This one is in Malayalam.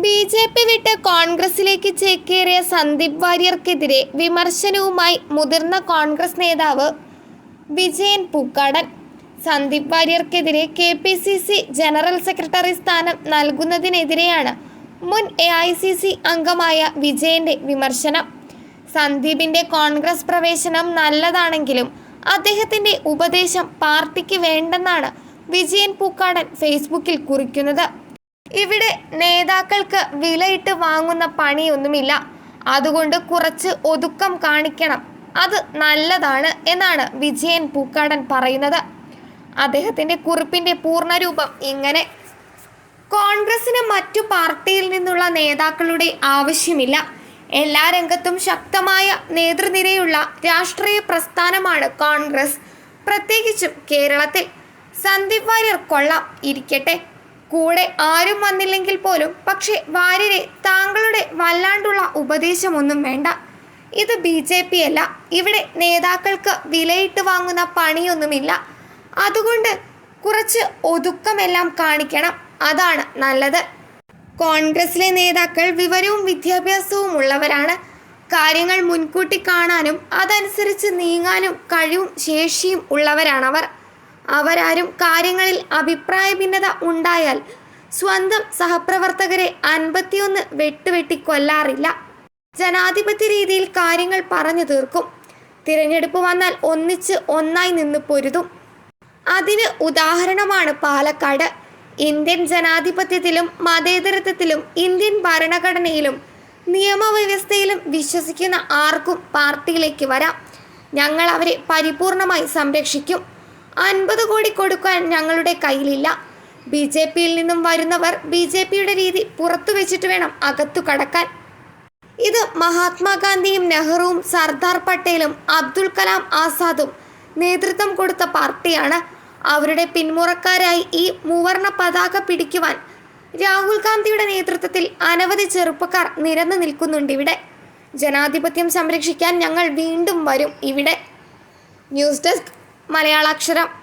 ബി ജെ പി വിട്ട് കോൺഗ്രസിലേക്ക് ചേക്കേറിയ സന്ദീപ് വാര്യർക്കെതിരെ വിമർശനവുമായി മുതിർന്ന കോൺഗ്രസ് നേതാവ് Vijayan Pookkadan. Sandeep വാര്യർക്കെതിരെ K P C C general secretary സ്ഥാനം നൽകുന്നതിനെതിരെയാണ് മുൻ എ ഐ സി സി അംഗമായ വിജയന്റെ വിമർശനം. സന്ദീപിന്റെ കോൺഗ്രസ് പ്രവേശനം നല്ലതാണെങ്കിലും അദ്ദേഹത്തിന്റെ ഉപദേശം പാർട്ടിക്ക് വേണ്ടെന്നാണ് വിജയൻ പൂക്കാടൻ ഫേസ്ബുക്കിൽ കുറിക്കുന്നത്. ഇവിടെ നേതാക്കൾക്ക് വിലയിട്ട് വാങ്ങുന്ന പണിയൊന്നുമില്ല. അതുകൊണ്ട് കുറച്ച് ഒതുക്കം കാണിക്കണം. അത് നല്ലതാണ് എന്നാണ് വിജയൻ പൂക്കാടൻ പറയുന്നത്. അദ്ദേഹത്തിന്റെ കുറിപ്പിന്റെ പൂർണരൂപം ഇങ്ങനെ. കോൺഗ്രസിന് മറ്റു പാർട്ടിയിൽ നിന്നുള്ള നേതാക്കളുടെ ആവശ്യമില്ല. എല്ലാ രംഗത്തും ശക്തമായ നേതൃനിരയുള്ള രാഷ്ട്രീയ പ്രസ്ഥാനമാണ് കോൺഗ്രസ്. പ്രത്യേകിച്ചും കേരളത്തിൽ. സന്ദീപ് വാര്യർ കൊള്ളാം. ഇരിക്കട്ടെ. കൂടെ ആരും വന്നില്ലെങ്കിൽ പോലും പക്ഷേ വാര്യരെ താങ്കളുടെ വല്ലാണ്ടുള്ള ഉപദേശമൊന്നും വേണ്ട. ഇത് ബി ജെ പി അല്ല. ഇവിടെ നേതാക്കൾക്ക് വിലയിട്ട് വാങ്ങുന്ന പണിയൊന്നുമില്ല. അതുകൊണ്ട് കുറച്ച് ഒതുക്കമെല്ലാം കാണിക്കണം. അതാണ് നല്ലത്. കോൺഗ്രസിലെ നേതാക്കൾ വിവരവും വിദ്യാഭ്യാസവും ഉള്ളവരാണ്. കാര്യങ്ങൾ മുൻകൂട്ടി കാണാനും അതനുസരിച്ച് നീങ്ങാനും കഴിവും ശേഷിയും ഉള്ളവരാണവർ. അവരാരും കാര്യങ്ങളിൽ അഭിപ്രായ ഭിന്നത ഉണ്ടായാൽ സ്വന്തം സഹപ്രവർത്തകരെ അൻപത്തിയൊന്ന് വെട്ടുവെട്ടി കൊല്ലാറില്ല ജനാധിപത്യ രീതിയിൽ കാര്യങ്ങൾ പറഞ്ഞു തീർക്കും. തിരഞ്ഞെടുപ്പ് വന്നാൽ ഒന്നിച്ച് ഒന്നായി നിന്ന് പൊരുതും. അതിന് ഉദാഹരണമാണ് പാലക്കാട്. ഇന്ത്യൻ ജനാധിപത്യത്തിലും മതേതരത്വത്തിലും ഇന്ത്യൻ ഭരണഘടനയിലും നിയമവ്യവസ്ഥയിലും വിശ്വസിക്കുന്ന ആർക്കും പാർട്ടിയിലേക്ക് വരാം. ഞങ്ങൾ അവരെ പരിപൂർണമായി സംരക്ഷിക്കും. അൻപത് കോടി കൊടുക്കാൻ ഞങ്ങളുടെ കയ്യിലില്ല. ബി ജെ പിയിൽ നിന്നും വരുന്നവർ ബി ജെ പിയുടെ രീതി പുറത്തു വെച്ചിട്ട് വേണം അകത്തു കടക്കാൻ. ഇത് മഹാത്മാഗാന്ധിയും നെഹ്റുവും സർദാർ പട്ടേലും അബ്ദുൽ കലാം ആസാദും നേതൃത്വം കൊടുത്ത പാർട്ടിയാണ്. അവരുടെ പിന്മുറക്കാരായി ഈ മൂവർണ പതാക പിടിക്കുവാൻ രാഹുൽ ഗാന്ധിയുടെ നേതൃത്വത്തിൽ അനവധി ചെറുപ്പക്കാർ നിരന്നു നിൽക്കുന്നുണ്ട് ഇവിടെ. ജനാധിപത്യം സംരക്ഷിക്കാൻ ഞങ്ങൾ വീണ്ടും വരും ഇവിടെ. News desk Malayalaksharam.